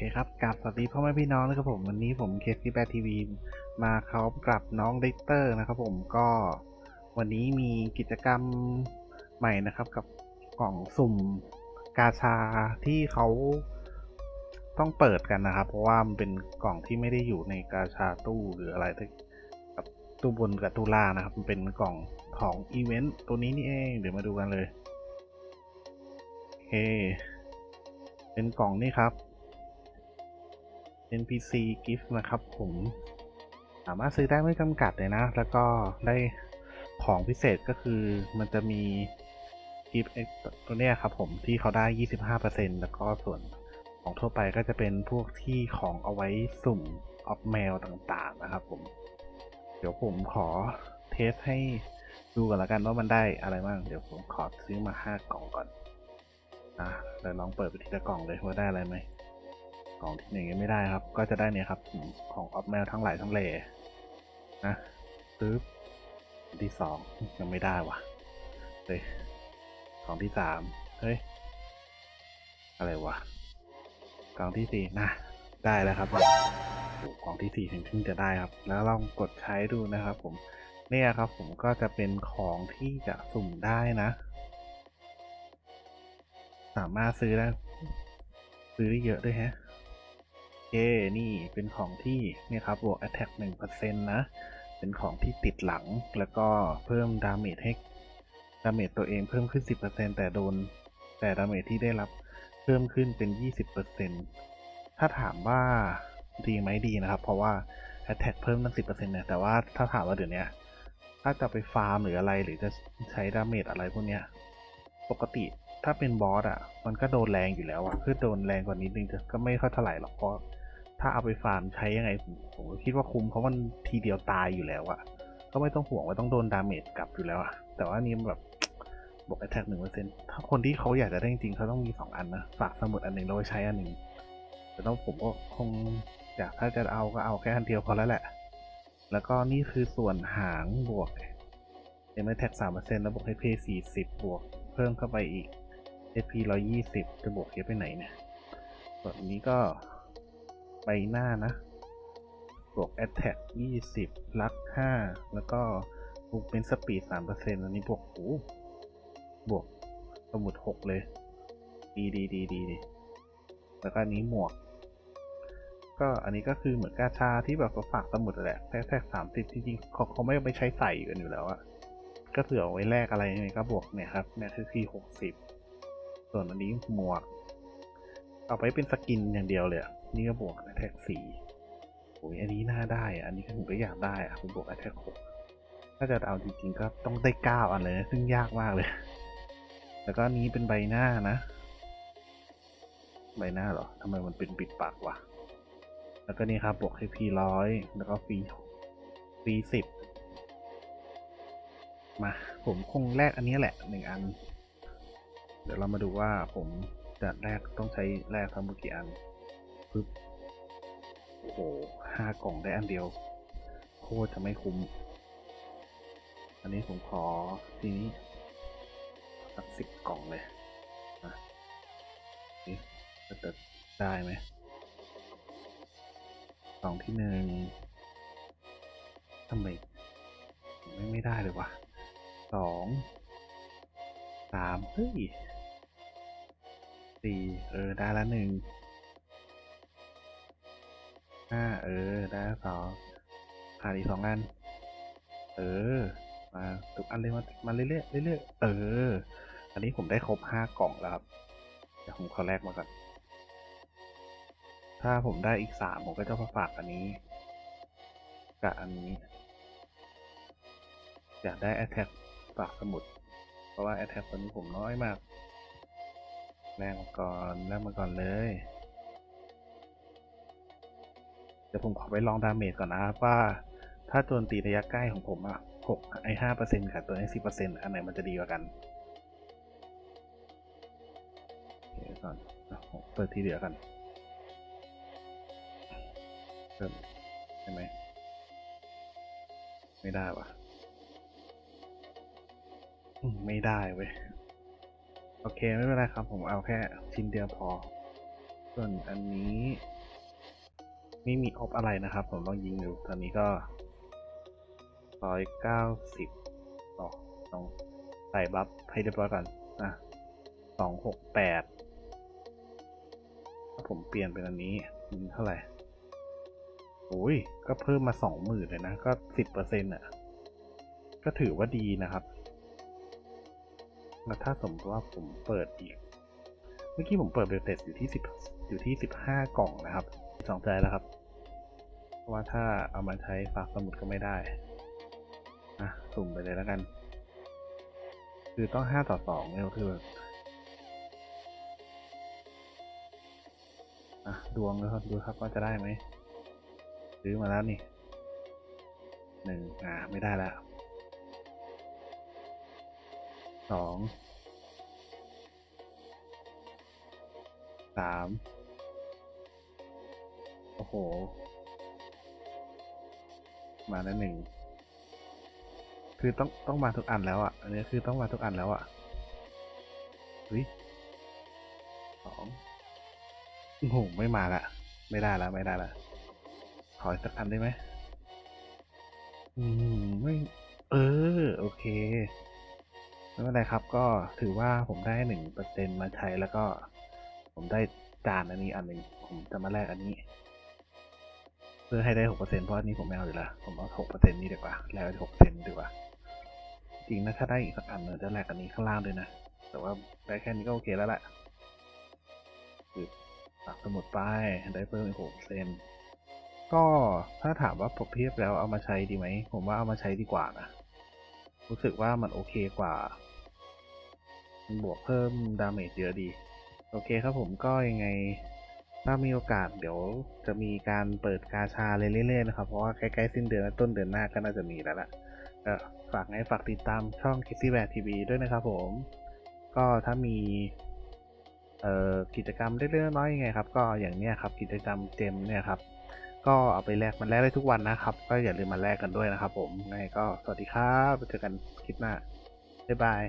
เคครับกราบสวัสดีพ่อแม่พี่น้องนะครับผมวันนี้ผมเคสที่แปทีวีมาเขากับน้องดิเตอร์นะครับผมก็วันนี้มีกิจกรรมใหม่นะครับ กับกล่องสุ่มกาชาที่เขาต้องเปิดกันนะครับ เพราะว่ามันเป็นกล่องที่ไม่ได้อยู่ในกาชาตู้หรืออะไรกับตู้บนกับตู้ล่างนะครับ มันเป็นกล่องของอีเวนต์ตัวนี้นี่เองเดี๋ยวมาดูกันเลยโอเคเป็นกล่องนี่ครับ NPC gift นะครับผมสามารถซื้อได้ไม่จำกัดเลยนะ แล้วก็ได้ของพิเศษก็คือมันจะมี gift ตัวเนี้ยครับผมที่เขาได้ 25%แล้วก็ส่วนของทั่วไปก็จะเป็นพวกที่ของเอาไว้สุ่มออฟแมวต่างๆนะครับผม เดี๋ยวผมขอเทสให้ดูกันละกันว่ามันได้อะไรบ้าง เดี๋ยวผมขอซื้อมา 5 กล่องก่อน อะเดี๋ยวลองเปิดไปทีละกล่องเลยว่าได้อะไรไหม กล่องที่หนึ่งยังไม่ได้ครับ ก็จะได้เนี่ยครับของออฟแมวทั้งหลายทั้งแหล่นะปึ๊บที่สองยังไม่ได้วะเฮ้ยกล่องที่สามเฮ้ยอะไรวะกล่องที่สี่นะได้แล้วครับผมโอ้กล่องที่สี่ถึงถึงจะได้ครับ แล้วลองกดใช้ดูนะครับ ผมเนี่ยครับ ผมก็จะเป็นของที่จะสุ่มได้นะ สามารถซื้อได้ซื้อได้เยอะด้วยฮะ เค นี่เป็นของที่นี่ครับบวก attack 1%นะ เป็นของที่ติดหลังแล้วก็เพิ่มดาเมจให้ดาเมจตัวเองเพิ่มขึ้น 10%แต่โดน แต่ดาเมจที่ได้รับเพิ่มขึ้นเป็น 20%ถ้าถามว่าดีไหมดีนะครับ เพราะว่า attack เพิ่มตั้ง 10%เนี่ย แต่ว่าถ้าถามว่าเดี๋ยวนี้ถ้าจะไปฟาร์มหรืออะไรหรือจะใช้ดาเมจอะไรพวกเนี้ยปกติถ้าเป็นบอสอะ มันก็โดนแรงอยู่แล้วอะ คือโดนแรงกว่านิดนึงก็ไม่ค่อยเท่าไหร่หรอกเพราะ ถ้าเอาไปฟาร์มใช้ยังไงผมผมคิดว่าคุ้มเพราะมันทีเดียวตายอยู่แล้วอะก็ไม่ต้องห่วงว่าต้องโดนดาเมจกลับอยู่แล้วอะแต่ว่านี่มันแบบบวก attack หนึ่งเปอร์เซ็นต์ถ้าคนที่เขาอยากจะได้จริงๆเขาต้องมีสองอันนะ ฝากสมุดอันหนึ่งแล้วใช้อันหนึ่งแต่ต้องผมก็คงอยากถ้าจะเอาก็เอาแค่อันเดียวพอแล้วแหละ แล้วก็นี่คือส่วนหางบวกเอ็มแท็กสามเปอร์เซ็นต์แล้วบวกให้เพย์สี่สิบบวกเพิ่มเข้าไปอีก HP ร้อยี่สิบจะบวกเยอะไปไหนเนี่ยส่วนนี้ก็ ใบหน้านะ บวก Attack ยี่สิบลักห้าแล้วก็บวกเป็นสปีดสามเปอร์เซ็นต์อันนี้บวกโอ้บวกสมุดหกเลย ดีดีดีดีดีแล้วก็นนี้หมวก ก็อันนี้ก็คือเหมือนกาชาที่แบบฝากสมุดแหละแท็กแท็กสามสิบจริงๆเขาเขาไม่ไม่ใช้ใส่กันอยู่แล้วอะก็เผื่อเอาไว้แลกอะไรยังไงก็บวกเนี่ยครับเนี่ยคือที่หกสิบส่วนอันนี้หมวก เอาไปเป็นสกินอย่างเดียวเลยนี่ก็บวกแท็กสี่โอ้ยอันนี้น่าได้อะอันนี้ผมก็อยากได้อะผมบวกแท็กหกถ้าจะเอาจริงๆก็ต้องได้เก้าอันเลยซึ่งยากมากเลย แล้วก็นนี้เป็นใบหน้านะ ใบหน้าเหรอทำไมมันเป็นปิดปากวะแล้วก็นี่ครับบวกให้พีร้อยแล้วก็ฟรีฟรีสิบมา ผมคงแลกอันนี้แหละหนึ่งอัน เดี๋ยวเรามาดูว่าผม จะแลกต้องใช้แลกทั้งหมดกี่อันปึ๊บโอ้โหห้ากล่องได้อันเดียว โคตรจะไม่คุ้ม อันนี้ผมขอทีนี้สักสิบกล่องเลยนะนี่จะได้ไหมกล่องที่หนึ่งทำไมไม่ไม่ได้เลยวะสองสามเฮ้ย สี่เออ ได้ละหนึ่งห้าเออ ได้ละสองขาดอีกสองอัน เออ มาทุกอันเลยมามาเรื่อยๆเรื่อยๆเออ อันนี้ผมได้ครบห้ากล่องแล้วครับเดี๋ยวผมขอแรกมาก่อนถ้าผมได้อีกสามผมก็จะมาฝากอันนี้กับอันนี้ อยากได้ Attack ฝากสมุด เพราะว่า Attack ตอนนี้ผมน้อยมาก แรงมาก่อนแรงมาก่อนเลย เดี๋ยวผมขอไปลองดาเมจก่อนนะครับว่าถ้าโจมตีระยะใกล้ของผมอะหกไอห้าเปอร์เซ็นต์กับตัวนี้สิบเปอร์เซ็นต์อันไหนมันจะดีกว่ากันเดี๋ยวก่อนเปิดทีเดียวกันเพิ่มใช่ไหมไม่ได้วะไม่ได้เว้ย โอเค ไม่เป็นไรครับ ผมเอาแค่ชิ้นเดียวพอ ส่วนอันนี้ ไม่มีออฟอะไรนะครับ ผมลองยิงดูตอนนี้ก็ร้อยเก้าสิบต่อต้องใส่บัฟให้เรียบร้อยก่อนอะสองหกแปดถ้าผมเปลี่ยนเป็นอันนี้ยิงเท่าไหร่โอ้ย ก็เพิ่มมาสองหมื่นเลยนะ ก็สิบเปอร์เซ็นต์อะ ก็ถือว่าดีนะครับ แล้วถ้าสมมติว่าผมเปิดอีก เมื่อกี้ผมเปิดเบลเทสอยู่ที่สิบอยู่ที่สิบห้ากล่องนะครับสองใจแล้วครับ เพราะว่าถ้าเอามาใช้ฝากสมุดก็ไม่ได้อะสุ่มไปเลยแล้วกัน คือต้องห้าต่อสองเนี่ยคือแบบอะดวงนะครับดูครับว่าจะได้ไหมซื้อมาแล้วนี่หนึ่งอ่าไม่ได้แล้ว สองสามโอ้โห มาแล้วหนึ่งคือต้องต้องมาทุกอันแล้วอะ อันนี้คือต้องมาทุกอันแล้วอะเฮ้ยสองโอ้โหไม่มาละ ไม่ได้ละไม่ได้ละขออีกสักอันได้ไหมอืมไม่ เออ โอเค ไม่เป็นไรครับก็ถือว่าผมได้หนึ่งเปอร์เซ็นมาใช้แล้วก็ ผมได้จานอันนี้อันหนึ่งผมจะมาแลกอันนี้ เพื่อให้ได้หกเปอร์เซ็นเพราะอันนี้ผมไม่เอาอยู่แล้วผมเอาหกเปอร์เซ็นนี้ดีกว่า แล้วหกเปอร์เซ็นดีกว่า จริงนะถ้าได้อีกสักอันเนี่ยจะแลกอันนี้ข้างล่างด้วยนะ แต่ว่าได้แค่นี้ก็โอเคแล้วแหละคือตักสมุดไปได้เพิ่มอีกหกเปอร์เซ็นก็ถ้าถามว่าผมเทียบแล้วเอามาใช้ดีไหม ผมว่าเอามาใช้ดีกว่านะ รู้สึกว่ามันโอเคกว่า บวกเพิ่มดาเมจเยอะดี โอเคครับผมก็ยังไง ถ้ามีโอกาสเดี๋ยวจะมีการเปิดกาชาเรื่อยๆนะครับ เพราะว่าใกล้ๆสิ้นเดือนและต้นเดือนหน้าก็น่าจะมีแล้วล่ะก็ฝากให้ฝากติดตามช่อง k i s s y b a t TV ด้วยนะครับผม ก็ถ้ามีกิจกรรมเล็กๆน้อยๆยังไงครับ ก็อย่างเนี้ยครับกิจกรรมเจมเนี่ยครับ ก็เอาไปแลกมันแลกได้ทุกวันนะครับ ก็อย่าลืมมาแลกกันด้วยนะครับผมไงก็สวัสดีครับเจอกันคลิปหน้าบ๊ายบาย